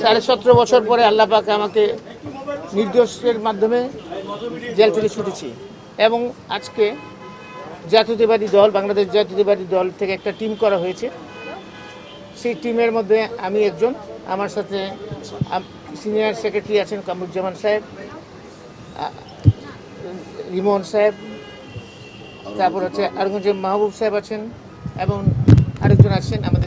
সাড়ে সতেরো বছর পরে আল্লাহ পাক আমাকে নির্দোষের মাধ্যমে জেল থেকে ছুটেছি। এবং আজকে জাতীয়তাবাদী দল, বাংলাদেশ জাতীয়তাবাদী দল থেকে একটা টিম করা হয়েছে। সেই টিমের মধ্যে আমি একজন, আমার সাথে সিনিয়র সেক্রেটারি আছেন কামরুজ্জামান সাহেব রিমোহন সাহেব, তারপর হচ্ছে যে মাহবুব সাহেব আছেন এবং আরেকজন আছেন আমাদের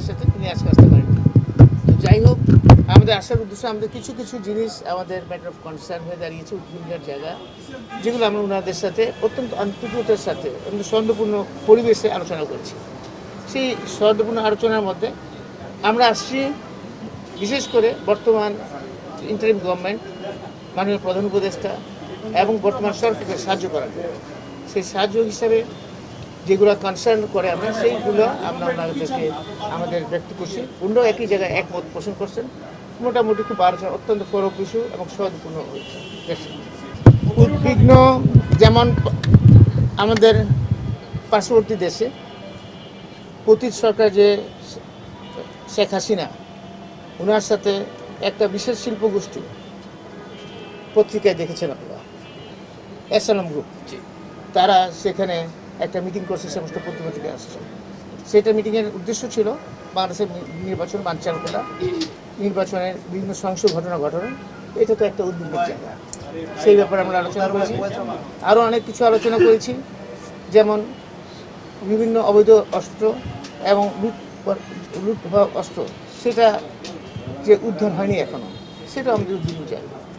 আমাদের আসার উদ্দেশ্য আমাদের কিছু কিছু জিনিস আমাদের ম্যাটার অফ কনসার্ন হয়ে দাঁড়িয়েছে উৎপীড়নের জায়গা, যেগুলো আমরা ওনাদের সাথে অত্যন্ত আন্তরিকতার সাথে, অত্যন্ত সৌন্দর্যপূর্ণ পরিবেশে আলোচনা করছি। সেই সৌন্দর্যপূর্ণ আলোচনার মধ্যে আমরা আসছি বিশেষ করে বর্তমান ইন্টারিম গভর্নমেন্ট মাননীয় প্রধান উপদেষ্টা এবং বর্তমান সরকারকে সাহায্য করার সেই সাহায্য হিসাবে যেগুলো কনসার্ন করে আমরা, সেইগুলো আমরা ওনাদেরকে আমাদের ব্যক্ত করছি। অন্য একই জায়গায় একমত পোষণ করছেন। মোটামুটি খুব আলোচনা অত্যন্ত ফলপ্রসূ এবং সহজপূর্ণ হয়েছে। উদ্বিগ্ন যেমন আমাদের পার্শ্ববর্তী দেশে পতীত সরকার যে শেখ হাসিনা ওনার সাথে একটা বিশেষ শিল্প গোষ্ঠী পত্রিকায় দেখেছেন আপনারা এসালাম গ্রুপ। তারা সেখানে একটা মিটিং করছে সমস্ত পত্রিকা থেকে আসছে। সেটা মিটিংয়ের উদ্দেশ্য ছিল বাংলাদেশের নির্বাচন বানচাল করা, নির্বাচনের বিভিন্ন সহিংস ঘটনা ঘটনা। এটা তো একটা উদ্বিগ্ন জায়গা। সেই ব্যাপারে আমরা আলোচনা করেছি। আরও অনেক কিছু আলোচনা করেছি, যেমন বিভিন্ন অবৈধ অস্ত্র এবং লুট লুট হওয়া অস্ত্র। সেটা যে উদ্ধার হয়নি এখনও সেটা আমাদের উদ্বিগ্ন জায়গা।